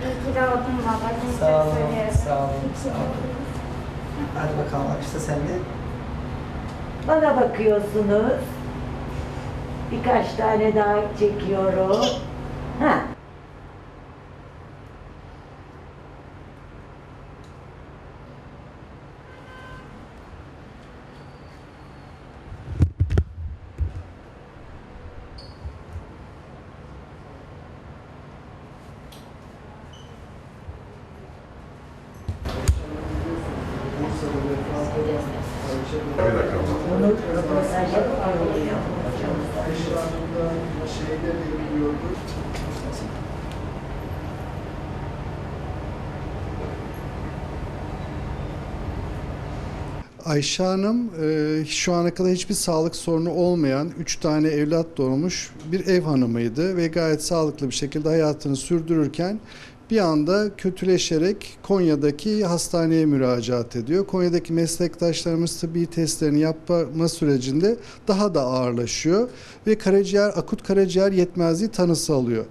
ki doğdun babacığım. Sağ olun, sağ olun, sağ olun. Hadi bakalım işte sen de. Bana bakıyorsunuz. Birkaç tane daha çekiyorum. Bir dakika. Yapıyordu. Ayşe Hanım e, şu ana kadar hiçbir sağlık sorunu olmayan 3 tane evlat doğurmuş bir ev hanımıydı ve gayet sağlıklı bir şekilde hayatını sürdürürken bir anda kötüleşerek Konya'daki hastaneye müracaat ediyor. Konya'daki meslektaşlarımız tıbbi testlerini yapma sürecinde daha da ağırlaşıyor ve karaciğer akut karaciğer yetmezliği tanısı alıyor.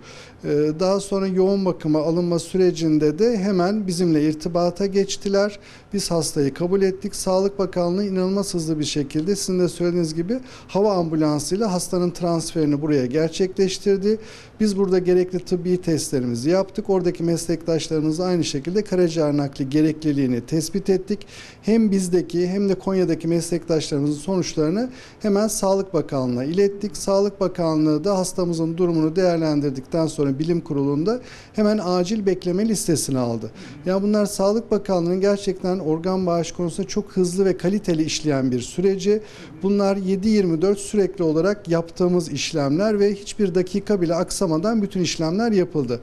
Ee, Daha sonra yoğun bakıma alınma sürecinde de hemen bizimle irtibata geçtiler. Biz hastayı kabul ettik. Sağlık Bakanlığı inanılmaz hızlı bir şekilde sizin de söylediğiniz gibi hava ambulansıyla hastanın transferini buraya gerçekleştirdi. Biz burada gerekli tıbbi testlerimizi yaptık. Oradaki meslektaşlarımız aynı şekilde karaciğer nakli gerekliliğini tespit ettik. Hem bizdeki hem de Konya'daki meslektaşlarımızın sonuçlarını hemen Sağlık Bakanlığı'na ilettik. Sağlık Bakanlığı da hastamızın durumunu değerlendirdikten sonra bilim kurulunda hemen acil bekleme listesine aldı. Ya bunlar Sağlık Bakanlığı'nın gerçekten organ bağış konusunda çok hızlı ve kaliteli işleyen bir süreci. Bunlar 7-24 sürekli olarak yaptığımız işlemler ve hiçbir dakika bile aksamadan bütün işlemler yapıldı.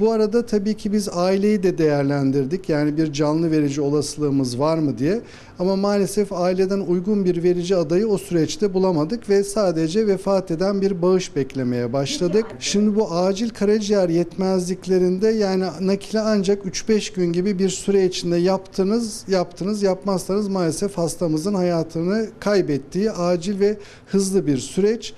Bu arada tabii ki biz aileyi de değerlendirdik. Yani bir canlı verici olasılığımız var mı diye. Ama maalesef aileden uygun bir verici adayı o süreçte bulamadık ve sadece vefat eden bir bağış beklemeye başladık. Şimdi bu acil karaciğer yetmezliklerinde yani nakile ancak 3-5 gün gibi bir süre içinde yaptınız, yaptınız, yapmazsanız maalesef hastamızın hayatını kaybettiği acil ve hızlı bir süreç.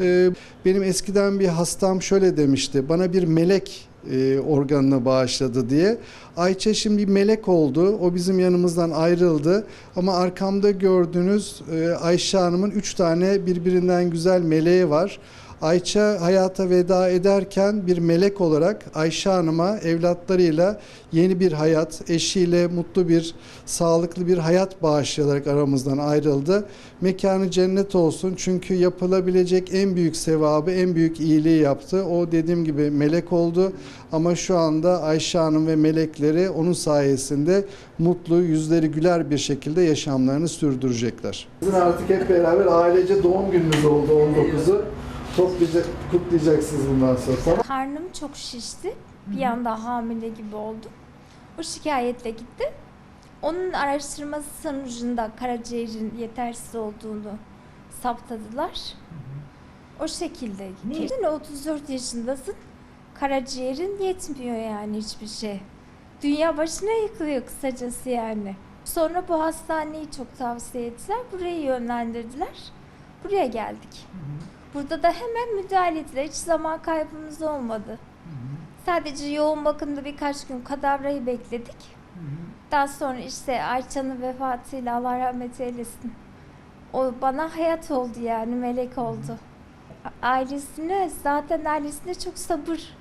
Ee, Benim eskiden bir hastam şöyle demişti. Bana bir melek e, organını bağışladı diye. Ayça şimdi bir melek oldu. O bizim yanımızdan ayrıldı. Ama arkamda gördüğünüz e, Ayşe Hanım'ın üç tane birbirinden güzel meleği var. Ayça hayata veda ederken bir melek olarak Ayşe Hanım'a evlatlarıyla yeni bir hayat, eşiyle mutlu bir, sağlıklı bir hayat bağışlayarak aramızdan ayrıldı. Mekanı cennet olsun çünkü yapılabilecek en büyük sevabı, en büyük iyiliği yaptı. O dediğim gibi melek oldu ama şu anda Ayşe Hanım ve melekleri onun sayesinde mutlu, yüzleri güler bir şekilde yaşamlarını sürdürecekler. Sizin artık hep beraber ailece doğum gününüz oldu 19'u. Toplayacak, kutlayacaksınız bundan sonra. Tamam. Karnım çok şişti. Bir anda hamile gibi oldum. O şikayetle gittim. Onun araştırması sonucunda karaciğerin yetersiz olduğunu saptadılar. O şekilde Ne? gittim. 34 yaşındasın. Karaciğerin yetmiyor yani hiçbir şey. Dünya başına yıkılıyor kısacası yani. Sonra bu hastaneyi çok tavsiye ettiler. Burayı yönlendirdiler. Buraya geldik. Burada da hemen müdahale ettiler. Hiç zaman kaybımız olmadı. Sadece yoğun bakımda birkaç gün kadavrayı bekledik. Daha sonra işte Ayça'nın vefatıyla Allah rahmet eylesin. O bana hayat oldu yani melek oldu. Ailesine zaten ailesine çok sabır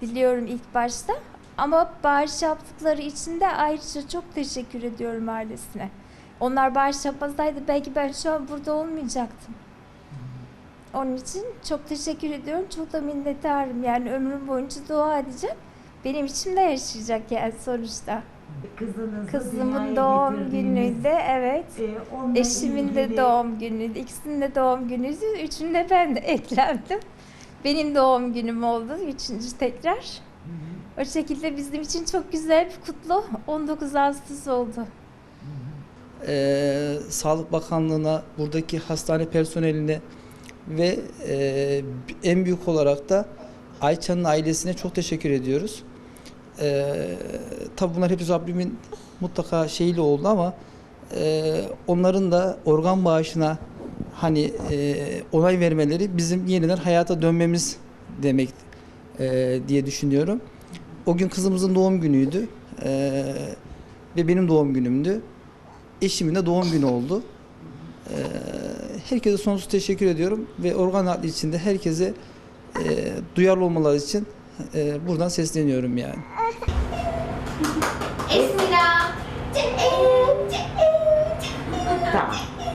diliyorum ilk başta. Ama bağış yaptıkları için de ayrıca çok teşekkür ediyorum ailesine. Onlar bağış yapmasaydı belki ben şu an burada olmayacaktım. Onun için çok teşekkür ediyorum. Çok da minnettarım. Yani ömrüm boyunca dua edeceğim. Benim içimde yaşayacak yani sonuçta. Kızınızı Kızımın doğum günüydü, evet. e, Eşimin de ilgili- doğum günüydü. İkisinin de doğum günüydü. Üçünde ben de eklendim. Benim doğum günüm oldu. Üçüncü tekrar. O şekilde bizim için çok güzel bir kutlu 19 Ağustos oldu. Ee, Sağlık Bakanlığı'na, buradaki hastane personeline ve e, en büyük olarak da Ayça'nın ailesine çok teşekkür ediyoruz. Ee, tabii bunlar hep Rabbimin mutlaka şeyiyle oldu ama e, onların da organ bağışına hani e, onay vermeleri bizim yeniden hayata dönmemiz demek e, diye düşünüyorum. O gün kızımızın doğum günüydü. Ee, ve benim doğum günümdü. Eşimin de doğum günü oldu. Ee, herkese sonsuz teşekkür ediyorum ve organ nakli için de herkese e, duyarlı olmaları için e, buradan sesleniyorum yani. Esra. Tamam.